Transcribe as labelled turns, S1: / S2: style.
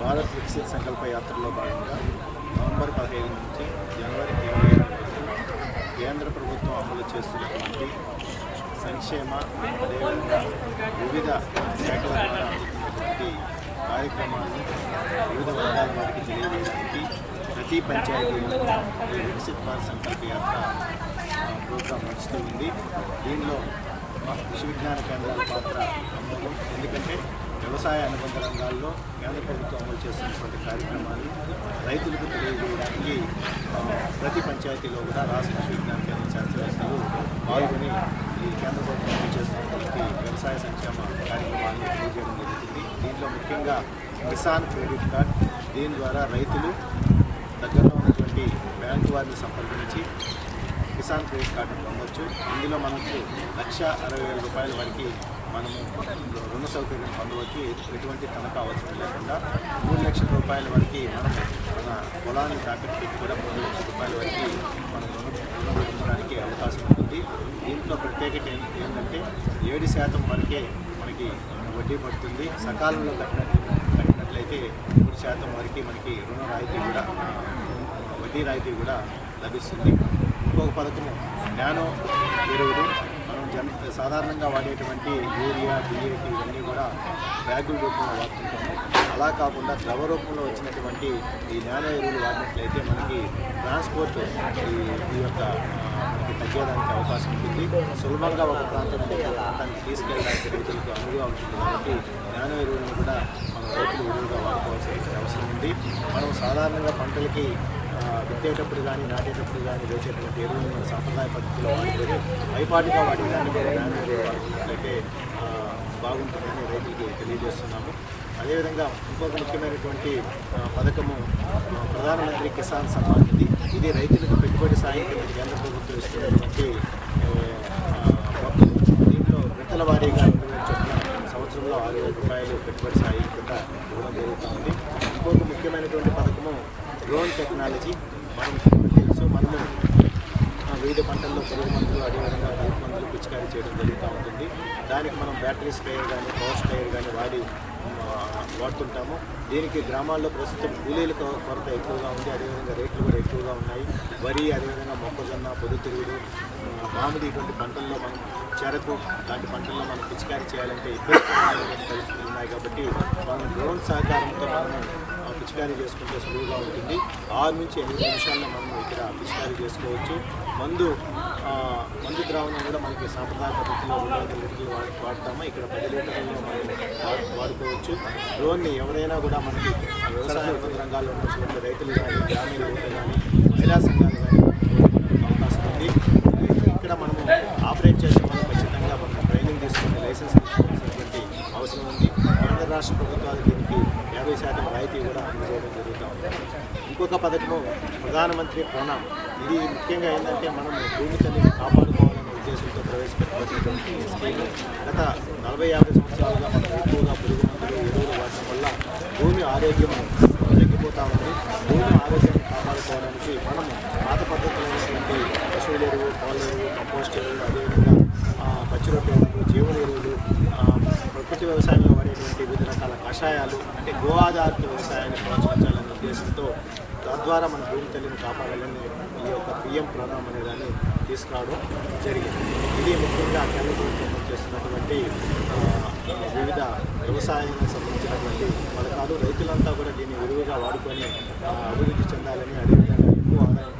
S1: భారత్ వికసిత్ సంకల్ప యాత్రలో భాగంగా నవంబర్ పదిహేను నుంచి జనవరి ఇరవై ఏడు వరకు కేంద్ర ప్రభుత్వం అమలు చేస్తున్నటువంటి సంక్షేమ అదేవిధంగా వివిధ శాఖల ద్వారా అందుతున్నటువంటి కార్యక్రమాలను వివిధ వర్గాల వారికి తెలియజేయడానికి ప్రతి పంచాయతీలో ఈ వికసిత్ భారత్ సంకల్ప యాత్ర ప్రోగ్రాం నడుస్తూ ఉంది. దీనిలో కృషి విజ్ఞాన కేంద్రాల పాత్ర అమలు ఎందుకంటే వ్యవసాయ అనుబంధ రంగాల్లో కేంద్ర ప్రభుత్వం అమలు చేస్తున్నటువంటి కార్యక్రమాలు రైతులకు తెలియజేయడానికి ప్రతి పంచాయతీలో కూడా రాష్ట్ర కృషి విజ్ఞాన కేంద్ర శాస్త్రవేత్తలు పాల్గొని ఈ కేంద్ర ప్రభుత్వం అమలు చేస్తున్నటువంటి వ్యవసాయ సంక్షేమ కార్యక్రమాలను తెలియజేయడం జరుగుతుంది. దీంట్లో ముఖ్యంగా కిసాన్ క్రెడిట్ కార్డ్ దీని ద్వారా రైతులు దగ్గరలో ఉన్నటువంటి బ్యాంకు వారిని సంప్రదించి కిసాన్ క్రెడిట్ కార్డును పొందొచ్చు. ఇందులో మనకు లక్ష అరవై వేల రూపాయల వరకు మనము రుణ సౌకర్యం పొందవచ్చు. ఎటువంటి తనఖా అవసరం లేకుండా మూడు లక్షల రూపాయల వరకు మనం మన పొలాన్ని తాకట్టు పెట్టి కూడా మూడు లక్షల రూపాయల వరకు మనం రుణ రుణం పొందడానికి అవకాశం ఉంటుంది. దీంట్లో ప్రత్యేకత ఏంటంటే ఏడు శాతం వరకే మనకి వడ్డీ పడుతుంది. సకాలంలో కట్టినట్లు కట్టినట్లయితే మూడు శాతం వరకు మనకి రుణ రాయితీ కూడా వడ్డీ రాయితీ కూడా లభిస్తుంది. ఇంకొక పథకము నానో ఎరువులు. జన్ సాధారణంగా వాడేటువంటి యూరియా డిఏటి ఇవన్నీ కూడా బ్యాగుల రూపంలో వాడుతుంటాము. అలా కాకుండా ద్రవ రూపంలో వచ్చినటువంటి ఈ నానో ఎరువులు వాడినట్లయితే మనకి ట్రాన్స్పోర్ట్ ఈ ఈ యొక్క మనకి తగ్గేదానికి అవకాశం ఉంటుంది. సులభంగా ఒక ప్రాంతం నుంచి ప్రాంతానికి తీసుకెళ్ళడానికి రైతులకు అనువుగా ఉంటుంది కాబట్టి నానో ఎరువులను కూడా మనం రైతులు ఎరువుగా వాడుకోవాల్సిన అవసరం ఉంది. మనం సాధారణంగా పంటలకి విత్తేటప్పుడు కానీ నాటేటప్పుడు కానీ వేసేటువంటి ఎరువులు మన సాంప్రదాయ పద్ధతిలో వాడుకొని పైపాటిగా వాడేదాన్ని కూడా వాడుకున్నట్లయితే బాగుంటుందని రైతులకి తెలియజేస్తున్నాము. అదేవిధంగా ఇంకొక ముఖ్యమైనటువంటి పథకము ప్రధానమంత్రి కిసాన్ సమ్మాన్ నిధి. ఇది రైతులకు పెట్టుబడి సాయం కేంద్ర ప్రభుత్వం ఇస్తున్నటువంటి దీంట్లో విత్తల వారీగా రెండు ఆరు వేల రూపాయలు పెట్టుబడి సాయం కింద ఇవ్వడం జరుగుతూ ఉంది ఇంకొక ముఖ్యమైనటువంటి పథకము డ్రోన్ టెక్నాలజీ. మనం వివిధ పంటల్లో పురుగు మందులు అదేవిధంగా కలుపు మందులు పిచికారీ చేయడం జరుగుతూ ఉంటుంది. దానికి మనం బ్యాటరీ స్ప్రేయర్ కానీ పవర్ స్ప్రేయర్ కానీ వాడి వాడుతుంటాము. దీనికి గ్రామాల్లో ప్రస్తుతం కూలీల కొ- కొరత ఎక్కువగా ఉంది. అదేవిధంగా రేట్లు కూడా ఎక్కువగా ఉన్నాయి. వరి అదేవిధంగా మొక్కజొన్న పొద్దుతిరుగుడు మామిడి ఇటువంటి పంటల్లో మనం చెరకు లాంటి పంటల్లో మనం పిచికారీ చేయాలంటే ఇబ్బంది పరిస్థితులు ఉన్నాయి కాబట్టి మనం డ్రోన్ సహకారంతో మనం పిచికారీ చేసుకుంటే సులువుగా ఉంటుంది. ఆరు నుంచి ఎనిమిది నిమిషాల్లో మనం ఇక్కడ పిచికారీ చేసుకోవచ్చు. మందు మందు ద్రావణం కూడా మనకి సాంప్రదాయ పద్ధతిలో రెండు వందల లీటర్లు వాడు వాడతాము. ఇక్కడ పది లీటర్లు మనం వాడుకోవచ్చు. డ్రోన్ని ఎవరైనా కూడా మనకి వ్యవసాయ రంగాల్లో ఉన్నటువంటి రైతులు కానీ గ్రామీణ యువత కానీ మహిళా సంఘాలు కానీ అవకాశం ఉంది. ఇక్కడ మనము ఆపరేట్ చేసే వాళ్ళు ఖచ్చితంగా మనం ట్రైనింగ్ తీసుకుని లైసెన్స్ తీసుకోవాల్సినటువంటి అవసరం ఉంది కేంద్ర రాష్ట్ర ప్రభుత్వాలు దీనికి యాభై శాతం రాయితీ కూడా అందజేయడం జరుగుతూ ఉంది. ఇంకొక పథకము ప్రధానమంత్రి ప్రణామ్. ఇది ముఖ్యంగా ఏంటంటే మనం భూమి తల్లిని కాపాడుకోవాలనే ఉద్దేశంతో ప్రవేశపెట్టబడినటువంటి స్కీమ్. గత నలభై యాభై సంవత్సరాలుగా మనం ఎక్కువగా పురుగు మందులు ఎరువులు వాడటం వల్ల భూమి ఆరోగ్యం తగ్గిపోతా ఉంది. భూమి ఆరోగ్యాన్ని కాపాడుకోవడానికి మనము పాత పద్ధతులైనటువంటి పశువుల ఎరువు పాల ఎరువు కంపోస్ట్ ఎరువులు అదేవిధంగా పచ్చి పచ్చిరొట్టు ఎరువులు జీవన ఎరువులు ఆధారిత వ్యవసాయంలో వాడేటువంటి వివిధ రకాల కషాయాలు అంటే గో ఆధారిత వ్యవసాయాన్ని ప్రోత్సహించాలనే ఉద్దేశంతో తద్వారా మన భూమి తల్లిని కాపాడాలని ఈ యొక్క పిఎం ప్రోగ్రామ్ అనే దాన్ని తీసుకురావడం జరిగింది. ఇది ముఖ్యంగా కేంద్ర ప్రభుత్వం చేస్తున్నటువంటి వివిధ వ్యవసాయానికి సంబంధించినటువంటి పథకాలు రైతులంతా కూడా దీన్ని విరివిగా వాడుకొని అభివృద్ధి చెందాలని అదేవిధంగా ఎక్కువ ఆదాయం